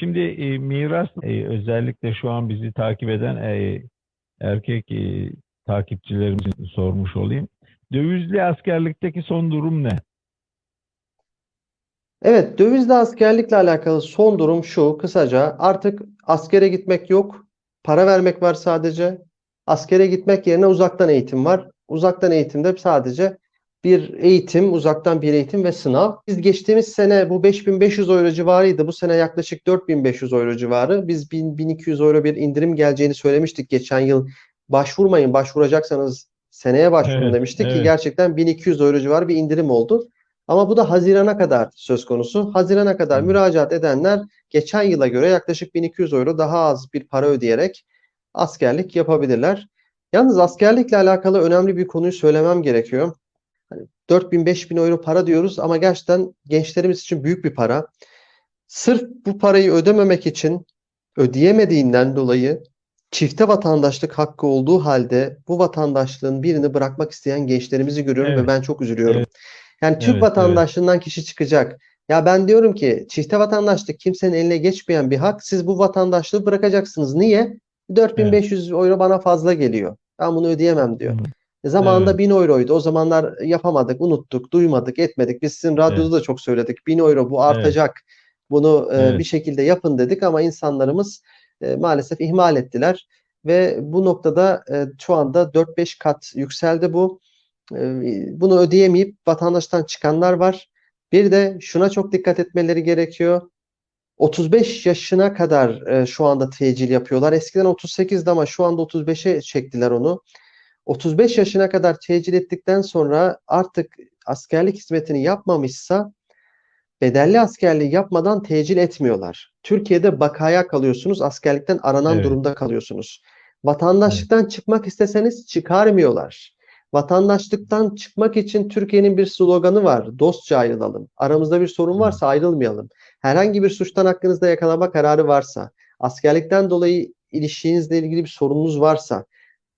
Şimdi e, miras e, özellikle şu an bizi takip eden e, erkek e, takipçilerimize sormuş olayım. Dövizli askerlikteki son durum ne? Evet, dövizli askerlikle alakalı son durum şu kısaca artık askere gitmek yok, para vermek var sadece. Askere gitmek yerine uzaktan eğitim var. Uzaktan eğitimde sadece bir eğitim, uzaktan bir eğitim ve sınav. Biz geçtiğimiz sene bu 5500 euro civarıydı. Bu sene yaklaşık 4500 euro civarı. Biz 1000, 1200 euro bir indirim geleceğini söylemiştik geçen yıl. Başvurmayın, başvuracaksanız seneye başvurun Evet, demiştik ki evet. gerçekten 1200 euro civarı bir indirim oldu. Ama bu da Haziran'a kadar söz konusu. Haziran'a kadar müracaat edenler geçen yıla göre yaklaşık 1200 euro daha az bir para ödeyerek askerlik yapabilirler. Yalnız askerlikle alakalı önemli bir konuyu söylemem gerekiyor. Hani 4000-5000 euro para diyoruz ama gerçekten gençlerimiz için büyük bir para. Sırf bu parayı ödememek için ödeyemediğinden dolayı çifte vatandaşlık hakkı olduğu halde bu vatandaşlığın birini bırakmak isteyen gençlerimizi görüyorum ve Evet. ben çok üzülüyorum. Evet. Yani Türk Evet, evet. vatandaşlığından kişi çıkacak. Ya ben diyorum ki çifte vatandaşlık kimsenin eline geçmeyen bir hak. Siz bu vatandaşlığı bırakacaksınız. Niye? 4500 euro bana fazla geliyor. Ben bunu ödeyemem diyor. Hı. E zamanında Evet. 1000 euroydu. O zamanlar yapamadık, unuttuk, duymadık, etmedik. Biz sizin radyoda da çok söyledik. 1000 euro bu artacak. Bunu e, Evet. bir şekilde yapın dedik ama insanlarımız e, maalesef ihmal ettiler. Ve bu noktada şu anda 4-5 kat yükseldi bu. Bunu ödeyemeyip vatandaştan çıkanlar var. Bir de şuna çok dikkat etmeleri gerekiyor. 35 yaşına kadar şu anda tecil yapıyorlar. Eskiden 38'di ama şu anda 35'e çektiler onu. 35 yaşına kadar tecil ettikten sonra artık askerlik hizmetini yapmamışsa bedelli askerliği yapmadan tecil etmiyorlar. Türkiye'de bakaya kalıyorsunuz, askerlikten aranan Evet. durumda kalıyorsunuz. Vatandaşlıktan çıkmak isteseniz çıkarmıyorlar. Vatandaşlıktan çıkmak için Türkiye'nin bir sloganı var. Dostça ayrılalım. Aramızda bir sorun varsa ayrılmayalım. Herhangi bir suçtan hakkınızda yakalama kararı varsa, askerlikten dolayı ilişkinizle ilgili bir sorununuz varsa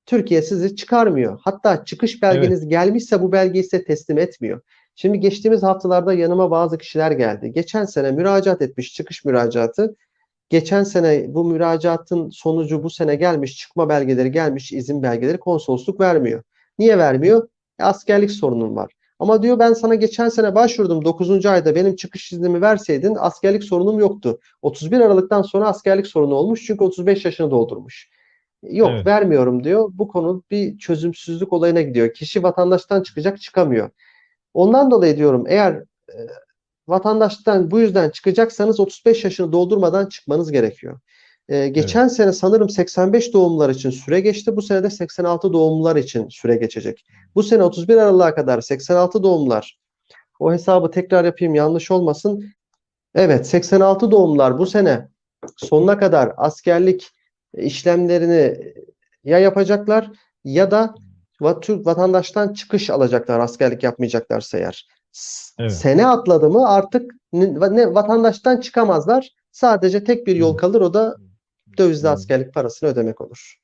Türkiye sizi çıkarmıyor. Hatta çıkış belgeniz gelmişse bu belgeyi size teslim etmiyor. Şimdi geçtiğimiz haftalarda yanıma bazı kişiler geldi. Geçen sene müracaat etmiş çıkış müracaatı. Geçen sene bu müracaatın sonucu bu sene gelmiş, çıkma belgeleri gelmiş, izin belgeleri konsolosluk vermiyor. Niye vermiyor? E, askerlik sorunum var. Ama diyor ben sana geçen sene başvurdum 9. ayda benim çıkış iznimi verseydin askerlik sorunum yoktu. 31 Aralık'tan sonra askerlik sorunu olmuş çünkü 35 yaşını doldurmuş. Yok Evet. vermiyorum diyor. Bu konu bir çözümsüzlük olayına gidiyor. Kişi vatandaştan çıkacak çıkamıyor. Ondan dolayı diyorum eğer e, vatandaşlıktan bu yüzden çıkacaksanız 35 yaşını doldurmadan çıkmanız gerekiyor. E, geçen sene sanırım 85 doğumlular için süre geçti. Bu sene de 86 doğumlular için süre geçecek. Bu sene 31 Aralık'a kadar 86 doğumlular. O hesabı tekrar yapayım yanlış olmasın. Evet 86 doğumlular bu sene sonuna kadar askerlik işlemlerini ya yapacaklar ya da Türk vatandaştan çıkış alacaklar askerlik yapmayacaklarsa eğer. Evet. Sene atladı mı artık ne, vatandaştan çıkamazlar. Sadece tek bir yol kalır o da dövizli askerlik parasını ödemek olur.